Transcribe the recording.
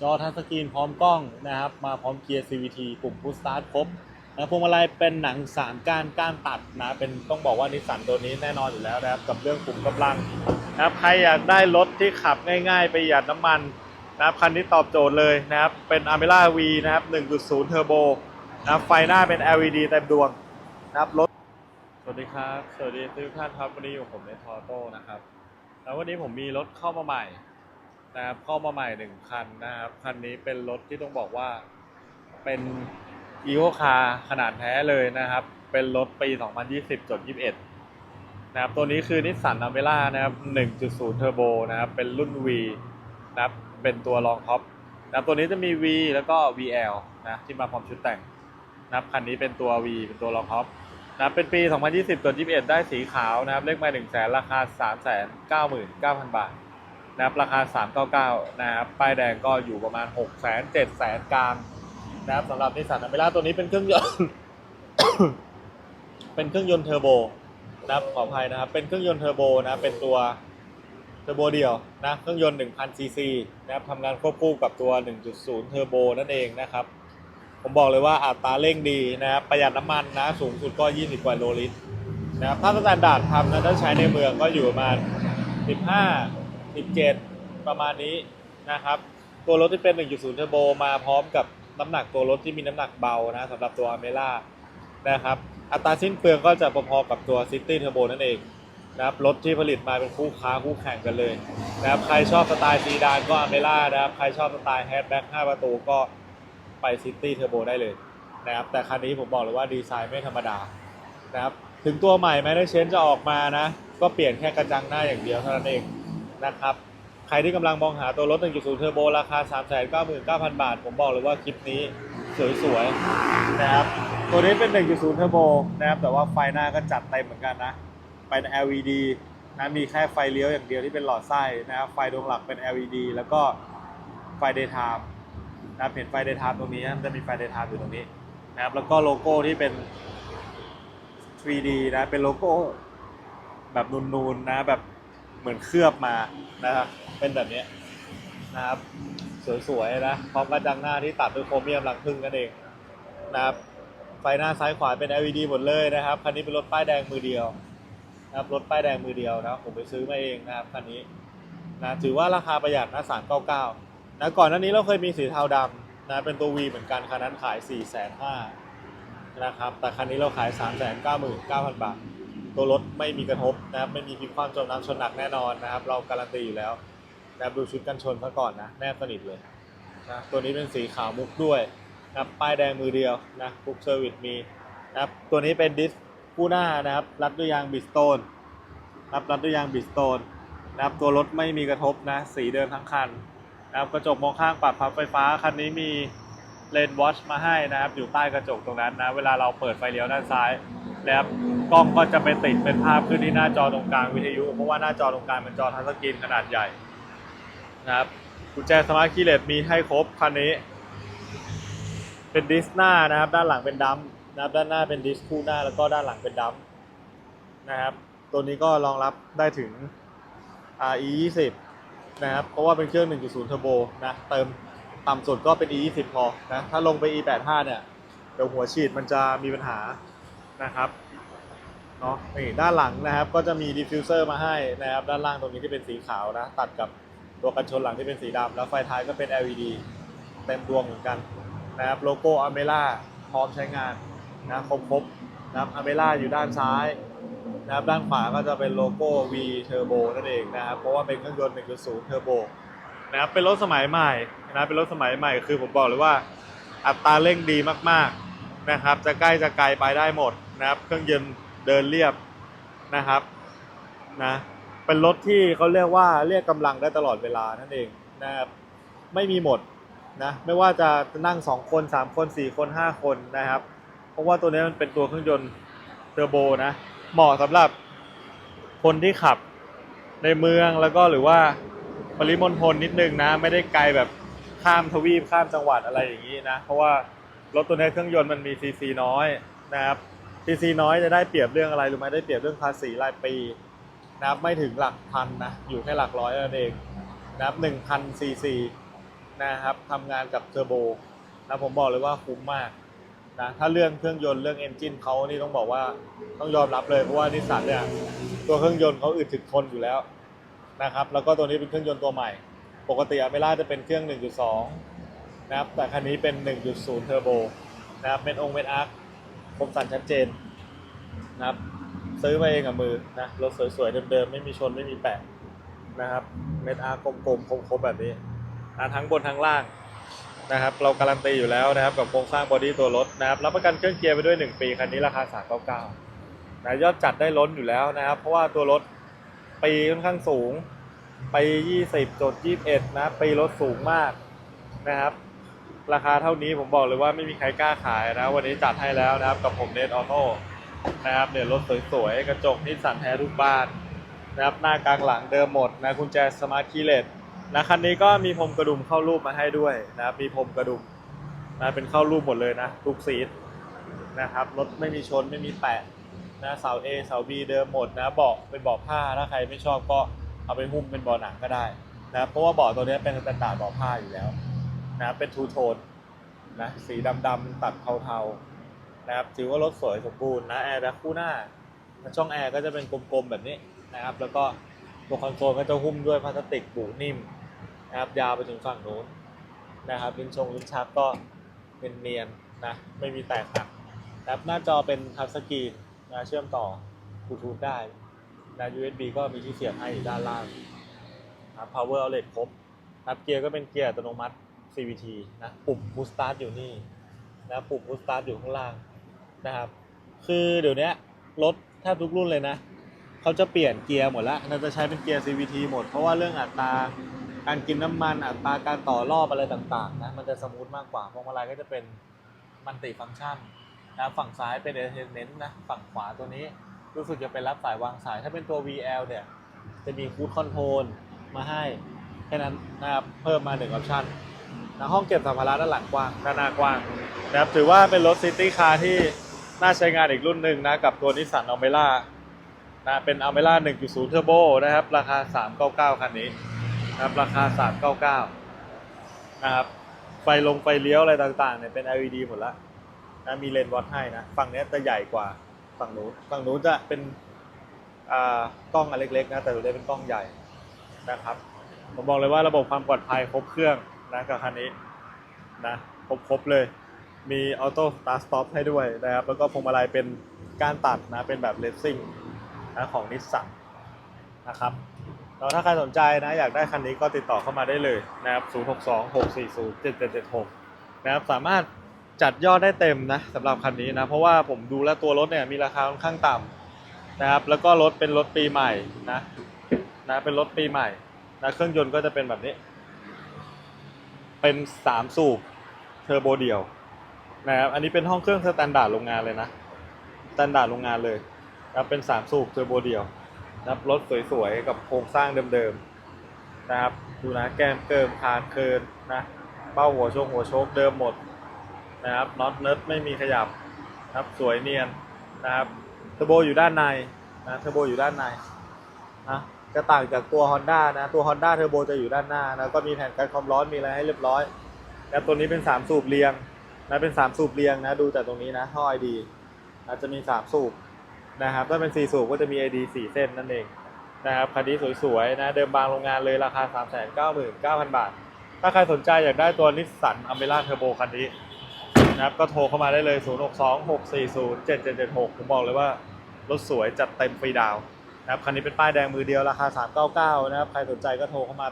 จอทัชสกรีนพร้อมกล้องนะครับ มาพร้อมเกียร์ CVT ปุ่มพุชสตาร์ทครบนะพวงมาลัยเป็นหนังสามก้านก้านตัดนะเป็นต้องบอกว่านิสสันตัวนี้แน่นอนอยู่แล้วนะครับกับเรื่องปุ่มกำลังนะครับใครอยากได้รถที่ขับง่ายๆ ประหยัดน้ำมันนะครับคันนี้ตอบโจทย์เลยนะครับเป็น a m e r a V นะครับ 1.0 Turbo นะครับไฟหน้าเป็น LED เต็มดวงนะครับรถสวัสดีครับ สวัสดีทุกท่านครับวันนี้อยู่ผมในทอโต้นะครับแล้ววันนี้ผมมีรถเข้ามาใหม่ นะครับเข้ามาใหม่หนึ่งคันนะครับคันนี้เป็นรถที่ต้องบอกว่าเป็นอีโ c คาขนาดแท้เลยนะครับ เป็นรถปี 2020จด21 นะครับ ตัวนี้คือนิสสันอเมร่านะครับ 1.0 เทอร์โบนะครับ เป็นรุ่น V นะครับ เป็นตัวรองท็อปนะครับตัวนี้จะมี V แล้วก็ VL นะที่มาพร้อมชุดแต่งนะครับคันนี้เป็นตัว V เป็นตัวรองท็อปนะครับเป็นปี 2020ตัว21 ได้สีขาวนะครับ เลขไม่1 0 0 0 0ราคา 399,000 บาท นะครับราคา 399 นะครับป้ายแดงก็อยู่ประมาณ 6 0 0 0 0 7 0 0 0กลางนะครับสำหรับนิสสันอเมร่าตัวนี้เป็นเครื่องยนต์เป็นเครื่องยนต์เทอร์โบนะครับขออภัยนะครับ เป็นเครื่องยนต์เทอร์โบนะครับเป็นตัวเทอร์โบเดียวนะเครื่องยนต์1,000ซีซีนะครับทำงานควบคู่กับตัว 1.0 เทอร์โบนั่นเองนะครับ ผมบอกเลยว่าอัตราเร่งดีนะครับประหยัดน้ำมันนะสูงสุดก็ 20 กว่าโลลิตรนะครับถ้าสแตนดาร์ดทำนะถ้าใช้ในเมืองก็อยู่ประมาณ 15 17 ประมาณนี้นะครับ ตัวรถที่เป็น 1.0 เทอร์โบมาพร้อมกับน้ำหนักตัวรถที่มีน้ำหนักเบานะสำหรับตัวอเมร่านะครับอัตราสิ้นเปลืองก็จะพอๆกับตัว City Turbo นั่นเองนะครับรถที่ผลิตมาเป็นคู่ค้าคู่แข่งกันเลยนะครับใครชอบสไตล์ซีดานก็อเมร่านะครับใครชอบสไตล์แฮชแบ็ก5ประตูก็ไปซิตี้เทอร์โบได้เลยนะครับแต่คันนี้ผมบอกเลยว่าดีไซน์ไม่ธรรมดานะครับถึงตัวใหม่แมได้เชนจะออกมานะ ก็เปลี่ยนแค่กระจังหน้าอย่างเดียวเท่านั้นเอง นะครับ ใครที่กำลังมองหาตัวรถ 1.0 เทอร์โบ ราคา 399,000 บาท ผมบอกเลยว่าคลิปนี้สวยๆนะครับ ตัวนี้เป็น 1.0 เทอร์โบนะครับ แต่ว่าไฟหน้าก็จัดเต็มเหมือนกันนะ เป็น LED นะมีแค่ไฟเลี้ยวอย่างเดียวที่เป็นหลอดไส้นะครับ ไฟดวงหลักเป็น LED แล้วก็ไฟ daytime นะครับเห็นไฟ daytime ตรงนี้มันจะมีไฟ daytime อยู่ตรงนี้นะครับ แล้วก็โลโก้ที่เป็น 3D นะ เป็นโลโก้แบบนูนๆนะแบบ เหมือนเคลือบมานะครับเป็นแบบนี้นะครับสวยๆนะพร้อมกระจังหน้าที่ตัดด้วยโครเมียมรังผึ้งนั่นเองนะครับไฟหน้าซ้ายขวาเป็น LED หมดเลยนะครับคันนี้เป็นรถป้ายแดงมือเดียวนะครับรถป้ายแดงมือเดียวนะครับผมไปซื้อมาเองนะครับคันนี้นะถือว่าราคาประหยัดนะ399นะก่อนหน้านี้เราเคยมีสีเทาดำนะเป็นตัว V เหมือนกันคันนั้นขาย4 5 0 0 0นะครับแต่คันนี้เราขาย 399,000 บาท ตัวรถไม่มีกระทบนะครับไม่มีพลิกคว่ำจมน้ำชนหนักแน่นอนนะครับ เราการันตีอยู่แล้วนะครับดูชุดกันชนซะก่อนนะแนบสนิทเลยนะตัวนี้เป็นสีขาวมุกด้วยนะครับป้ายแดงมือเดียวนะฟุกเซอร์วิสมีนะครับตัวนี้เป็นดิสคู่หน้านะครับรัดด้วยยางบิสโตนนะรับรัดด้วยยางบิสโตนนะครับตัวรถไม่มีกระทบนะสีเดิมทั้งคันนะครับกระจกมองข้างปรับพับไฟฟ้าคันนี้มีเลนวอชมาให้นะครับ อยู่ใต้กระจกตรงนั้นนะ เวลาเราเปิดไฟเลี้ยวด้านซ้าย นะครับกล้องก็จะไปติดเป็นภาพขึ้นที่หน้าจอตรงกลางวิทยุ เพราะว่าหน้าจอตรงกลางเป็นจอทัชสกรีนขนาดใหญ่นะครับกุญแจสมาร์ทคีย์เลสมีให้ครบคันนี้ เป็นดิสหน้านะครับ ด้านหลังเป็นดัมนะครับด้านหน้าเป็นดิสคู่หน้าแล้วก็ด้านหลังเป็นดัมนะครับ ตัวนี้ก็รองรับได้ถึง RE 20นะครับ เพราะว่าเป็นเครื่อง 1.0 เทอร์โบนะ เติมต่ำสุดก็เป็น E 20พอนะ ถ้าลงไป E 85เนี่ย เดี๋ยวหัวฉีดมันจะมีปัญหา นะครับเนาะนี่ด้านหลังนะครับก็จะมีดิฟฟิวเซอร์มาให้นะครับด้านล่างตรงนี้ที่เป็นสีขาวนะตัดกับตัวกันชนหลังที่เป็นสีดำแล้วไฟท้ายก็เป็น LED เต็มดวงเหมือนกันนะครับโลโก้อเมล่าพร้อมใช้งานนะครบครบนะครับอเมล่าอยู่ด้านซ้ายนะครับด้านขวาก็จะเป็นโลโก้ V Turbo นั่นเองนะครับเพราะว่าเป็นเครื่องยนต์ 1.0 Turbo นะครับเป็นรถสมัยใหม่นะเป็นรถสมัยใหม่คือผมบอกเลยว่าอัตราเร่งดีมากๆนะครับจะใกล้จะไกลไปได้หมด นะครับ เครื่องยนต์เดินเรียบนะครับนะเป็นรถที่เขาเรียกว่าเรียกกำลังได้ตลอดเวลานั่นเองนะครับไม่มีหมดนะไม่ว่าจะนั่ง 2 คน 3 คน 4 คน 5 คนนะครับ เพราะว่าตัวนี้มันเป็นตัวเครื่องยนต์เทอร์โบนะเหมาะสำหรับคนที่ขับในเมืองแล้วก็หรือว่าปริมณฑลนิดนึงนะ ไม่ได้ไกลแบบข้ามทวีปข้ามจังหวัดอะไรอย่างนี้นะ เพราะว่ารถตัวนี้เครื่องยนต์มันมีซีซีน้อยนะครับ ซีซีน้อยจะได้เปรียบเรื่องอะไรรู้ไหมได้เปรียบเรื่องภาษีรายปีนะครับไม่ถึงหลักพันนะอยู่แค่หลักร้อยนั่นเองนะครับหนึ่งพันซีซีนะครับทำงานกับเทอร์โบนะผมบอกเลยว่าคุ้มมากนะถ้าเรื่องเครื่องยนต์เรื่องเอนจินเขานี่ต้องบอกว่าต้องยอมรับเลยเพราะว่านิสสันเนี่ยตัวเครื่องยนต์เขาอึดถึกทนอยู่แล้วนะครับแล้วก็ตัวนี้เป็นเครื่องยนต์ตัวใหม่ ปกติอเมร่าจะเป็นเครื่อง 1.2 นะครับแต่คันนี้เป็น 1.0 เทอร์โบนะครับเป็นองค์เป็นอาร์ค คมสันชัดเจนนะครับ ซื้อมาเองกับมือนะรถสวยๆเดิมๆไม่มีชนไม่มีแปะนะครับ เม็ดอาร์กลมๆคมๆแบบนี้อะทั้งบนทั้งล่างนะครับ เราการันตีอยู่แล้วนะครับกับโครงสร้างบอดี้ตัวรถนะครับรับประกันเครื่องเกียร์ไปด้วย 1 ปีคันนี้ราคา 399นะยอดจัดได้ล้นอยู่แล้วนะครับ เพราะว่าตัวรถปีค่อนข้างสูง ไปี20จด21นะปีรถสูงมากนะครับ ราคาเท่านี้ผมบอกเลยว่าไม่มีใครกล้าขายนะ วันนี้จัดให้แล้วนะครับกับผมเนทออโต้นะครับเนี่ยรถสวยๆ กระจกนิสสันแท้ทุกบ้านนะครับหน้ากลางหลังเดิมหมดนะกุญแจสมาร์ทคีย์เลสนะคันนี้ก็มีพรมกระดุมเข้ารูปมาให้ด้วยนะครับมีพรมกระดุมนะเป็นเข้ารูปหมดเลยนะทุกซีทนะครับรถไม่มีชนไม่มีแปะนะเสา A เสา B เดิมหมดนะเบาะเป็นเบาะผ้าถ้าใครไม่ชอบก็เอาไปหุ้มเป็นเบาะหนังก็ได้นะเพราะว่าเบาะตัวนี้เป็นสแตนดาร์ดเบาะผ้าอยู่แล้ว นะเป็นทูโทนนะสีดำๆตัดเทาๆนะครับถือว่ารถสวยสมบูรณ์นะแอร์ดักคู่หน้าช่องแอร์ก็จะเป็นกลมๆแบบนี้นะครับ แล้วก็ตัวคอนโซลก็จะหุ้มด้วยพลาสติกบุนิ่มนะครับยาวไปถึงฝั่งโน้นนะครับลิ้นชงลิ้นชักก็เป็นเนียนนะไม่มีแตกหักนะครับหน้าจอเป็นทัชสกรีนนะเชื่อมต่อบลูทูธได้นะ USB ก็มีที่เสียบให้อยู่ด้านล่างนะครับ power outlet ครบนะครับเกียร์ก็เป็นเกียร์อัตโนมัติ CVT นะปุ่ม push start อยู่นี่นะปุ่ม push start อยู่ข้างล่างนะครับ คือเดี๋ยวนี้รถแทบทุกรุ่นเลยนะเขาจะเปลี่ยนเกียร์หมดแล้วน่าจะใช้เป็นเกียร์ CVT หมด เพราะว่าเรื่องอัตราการกินน้ำมันอัตราการต่อรอบอะไรต่างๆนะมันจะสมูทมากกว่าพวงมาลัยก็จะเป็นมันติฟังก์ชันนะฝั่งซ้ายเป็น entertainment นะฝั่งขวาตัวนี้รู้สึกจะเป็นรับสายวางสายถ้าเป็นตัว VL เนี่ยจะมีคูดคอนโทรลมาให้แค่นั้นนะครับเพิ่มมาหนึ่งออปชั่น นะห้องเก็บสัมภาระด้านหลังกว้างด้านหน้ากว้างนะครับถือว่าเป็นรถซิตี้คาร์ที่น่าใช้งานอีกรุ่นหนึ่งนะกับตัวนิสสันอัลเมล่านะเป็นอัลเมล่า1.0 Turbo นะครับ ราคา 399 คันนี้นะครับราคา 399 นะครับไฟลงไฟเลี้ยวอะไรต่างๆเนี่ยเป็น LED หมดล้วนะมีเลนส์วัดให้นะฝั่งนี้จะใหญ่กว่าฝั่งนู้นฝั่งนู้นจะเป็นอ่ากล้องอันเล็กๆนะแต่ตัวนี้เป็นกล้องใหญ่นะครับผมบอกเลยว่าระบบความปลอดภัยครบเครื่อง นะกับคันนี้นะครบครบเลย มีออโต้สตาร์ทสต็อปให้ด้วยนะครับ แล้วก็พวงมาลัยเป็นการตัดนะเป็นแบบเลสซิ่งนะของนิสสันนะครับแล้วถ้าใครสนใจนะอยากได้คันนี้ก็ติดต่อเข้ามาได้เลยนะครับ 0626407776 นะครับสามารถจัดยอดได้เต็มนะสำหรับคันนี้นะ เพราะว่าผมดูแล้วตัวรถเนี่ยมีราคาค่อนข้างต่ำนะครับ แล้วก็รถเป็นรถปีใหม่นะนะเป็นรถปีใหม่นะเครื่องยนต์ก็จะเป็นแบบนี้ เป็นสามสูบเทอร์โบเดียวนะครับอันนี้เป็นห้องเครื่องสแตนดาร์ดโรงงานเลยนะสแตนดาร์ดโรงงานเลยนะเป็นสามสูบเทอร์โบเดียวนะครับรถสวยๆ กับโครงสร้างเดิมๆนะครับดูนะแก้มเกิมคานเคินนะเป้าหัวโชคหัวโชคเดิมหมดนะครับน็อตเนิร์ดไม่มีขยับนะครับสวยเนียนนะครับเทอร์โบอยู่ด้านในนะเทอร์โบอยู่ด้านในนะ จะต่างจากตัว Honda นะ ตัว Honda เทอร์โบจะอยู่ด้านหน้านะก็มีแผ่นกันความร้อนมีอะไรให้เรียบร้อย แล้วตัวนี้เป็น 3 สูบเรียงนะเป็น 3 สูบเรียงนะดูจากตรงนี้นะท่อ ID นะจะมี 3 สูบนะครับถ้าเป็น 4 สูบก็จะมี ID 4 เส้นนั่นเองนะครับคันนี้สวยๆนะเดิมบางโรงงานเลยราคา 399,000 บาท ถ้าใครสนใจอยากได้ตัวนิสสันอเมร่าเทอร์โบคันนี้นะครับก็โทรเข้ามาได้เลย 0 6 2 6 4 0 7 7 7 6 ผมบอกเลยว่ารถสวยจัดเต็มฟรีดาว นะครับคันนี้เป็นป้ายแดงมือเดียวราคา 399 นะครับ ใครสนใจก็โทรเข้ามา